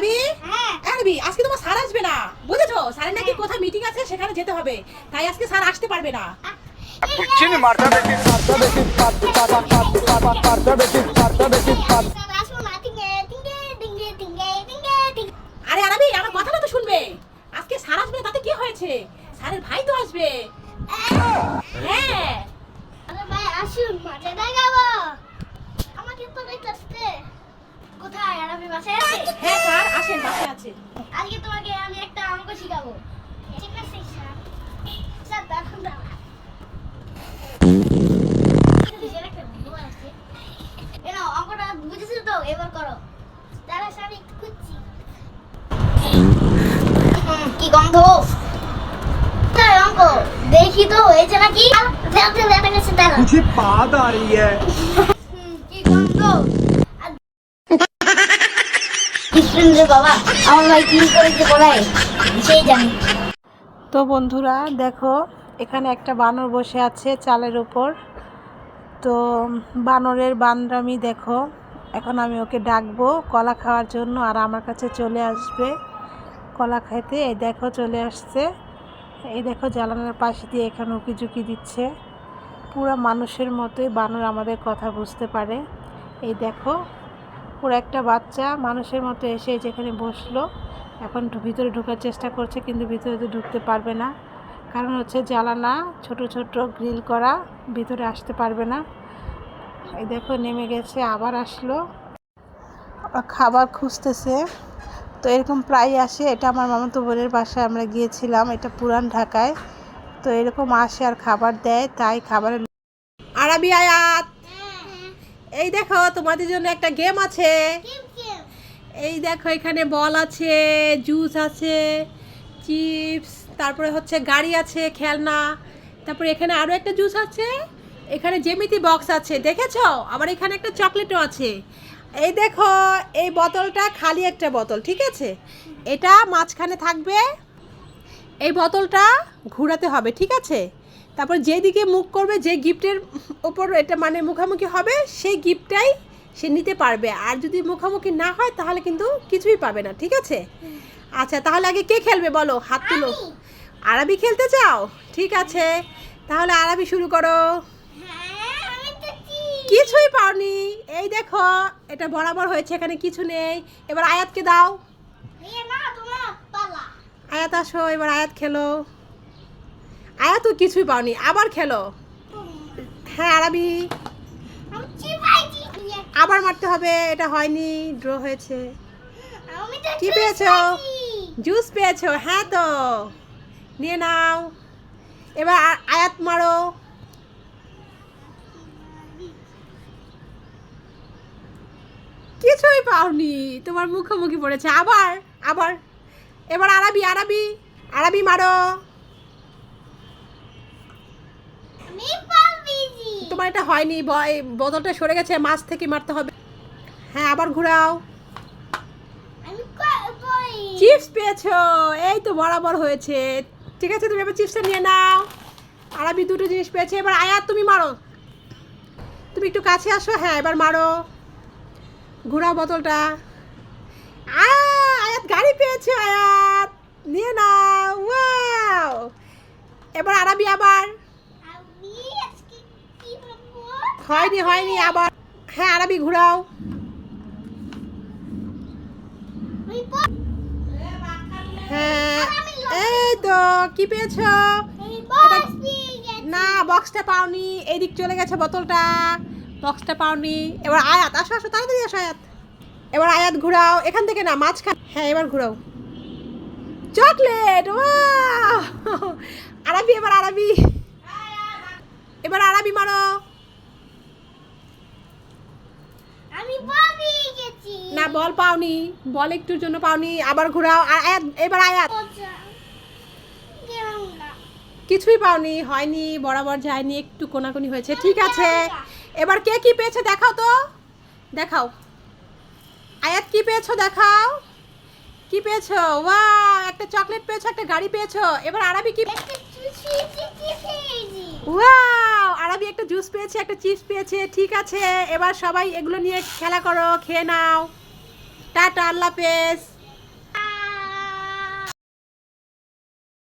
রাবি রাবি আজকে তোমার স্যার আসবে না। বুঝেছ? স্যারের নাকি কোথায় মিটিং আছে সেখানে যেতে হবে। তাই আজকে স্যার আসতে পারবে না। আরে আরাবি আমার কথাটা তো শুনবে। আজকে স্যার আসবে তাতে কি হয়েছে? স্যারের ভাই তো আসবে। হ্যাঁ। কোথায়? আরাবি মাঠে হ্যাঁ আসেন বাসে আছে আজকে তোমাকে আমি একটা অঙ্ক শিখাবো। ঠিক আছে স্যার? স্যার দেখুন অঙ্কটা বুঝেছ তো? এবার করো। তাহলে স্যার একটু খুঁজছি। হুম, কি গন্ধ? অঙ্ক দেখি তো হয়েছে নাকি? ফেলতে দেখা তো বন্ধুরা, দেখো, এখানে একটা বানর বসে আছে চালের উপর। তো বানরের বানরামি দেখো, এখন আমি ওকে ডাকবো কলা খাওয়ার জন্য, আর আমার কাছে চলে আসবে কলা খাইতে এই দেখো, চলে আসছে। এই দেখো জ্বালানোর পাশে দিয়ে এখানে উকি ঝুঁকি দিচ্ছে। পুরো মানুষের মতোই বানর আমাদের কথা বুঝতে পারে। এই দেখো পুরো একটা বাচ্চা মানুষের মতো এসে যেখানে বসল, এখন ভিতরে ঢোকার চেষ্টা করছে কিন্তু ভিতরে তো ঢুকতে পারবে না। কারণ হচ্ছে জ্বালানা, ছোট ছোট গ্রিল করা, ভিতরে আসতে পারবে না। এই দেখো নেমে গেছে, আবার আসলো। ওরা খাবার খুঁজতেছে। তো এরকম প্রায় আসে, এটা আমার মামাতো বোনের বাসায় আমরা গিয়েছিলাম, এটা পুরান ঢাকায়। তো এরকম আসে আর খাবার দেয়, তাই খাবারের আরবি আয়াত! এই দেখো তোমাদের জন্য একটা গেম আছে। এই দেখো এখানে বল আছে জুস আছে চিপস তারপরে হচ্ছে গাড়ি আছে খেলনা তারপরে এখানে আরও একটা জুস আছে এখানে জেমিতি বক্স আছে দেখেছ? আবার এখানে একটা চকলেটও আছে। এই দেখো এই বোতলটা খালি একটা বোতল ঠিক আছে? এটা মাঝখানে থাকবে এই বোতলটা ঘোরাতে হবে ঠিক আছে? তারপর যেদিকে মুখ করবে যে গিফটের ওপর এটা মানে মুখামুখি হবে সেই গিফটটাই সে নিতে পারবে। আর যদি মুখামুখি না হয় তাহলে কিন্তু কিছুই পাবে না ঠিক আছে? আচ্ছা তাহলে আগে কে খেলবে বলো? হাত তুলো। আরবি খেলতে চাও? ঠিক আছে। তাহলে আরবি শুরু করো। কিছুই পাওনি। এই দেখো এটা বরাবর হয়েছে এখানে কিছু নেই। এবার আয়াতকে দাও। আয়াত আসো এবার আয়াত খেলো। আয়াত তো কিছুই পাওনি, আবার খেলো। হ্যাঁ আরবি আবার মারতে হবে, এটা হয়নি ড্র হয়েছে। কি পেয়েছ? জুস পেয়েছ হ্যাঁ তো। নিয়ে নাও। এবার আয়াত মারো। কিছুই পাওনি, তোমার মুখোমুখি পড়েছে। আবার আবার। এবার আরবি আরবি আরবি মারো। তোমার এটা হয়নি ব- এই সরে গেছে মাছ থেকে মারতে হবে। হ্যাঁ আবার ঘোরাও। চিপস পেয়েছ এই তো বরাবর হয়েছে। ঠিক আছে তুমি এবার চিপসটা নিয়ে নাও। আরবি দুটো জিনিস পেয়েছে এবার আয়াত তুমি মারো। তুমি একটু কাছে আসো হ্যাঁ এবার মারো। ঘোরাও বোতলটা আ, আয়াত গাড়ি পেয়েছে আয়াত। নিয়ে নাও এবার আরবি আবার। হয়নি হয়নি, আবার হ্যাঁ আরবি ঘোরাও। হ্যাঁ এই তো না বক্সটা পাওনি চলে গেছে বোতলটা। বক্সটা পাওনি। এবার আয়াত, আসো আসো, তাড়াতাড়ি আসো, আয়াত। এবার আয়াত ঘুরাও, এখান থেকে না হ্যাঁ এবার ঘুরাও। চকলেট আরবি, এবার আরবি। এবার আরবি মারো আমি বমি গেছি না বল পাওনি। বল একটুর জন্য পাওনি। আবার ঘুরাও। আর এবার আয়াত। কিছুই পাওনি হয়নি বরাবর যায়নি একটু কোনাকুনি হয়েছে। ঠিক আছে। এবার কে কি পেয়েছে দেখাও তো। দেখাও। আয়াত কি পেয়েছ দেখাও। কি পেয়েছ? ওয়া একটা চকলেট পেয়েছ একটা গাড়ি পেয়েছ। এবার আরবি কি একটা আরবি একটা জুস পেয়েছে, একটা চিপস পেয়েছে, ঠিক আছে। এবার সবাই এগুলো নিয়ে খেলা করো, খেয়ে নাও। টাটা, আল্লাহ হাফেজ।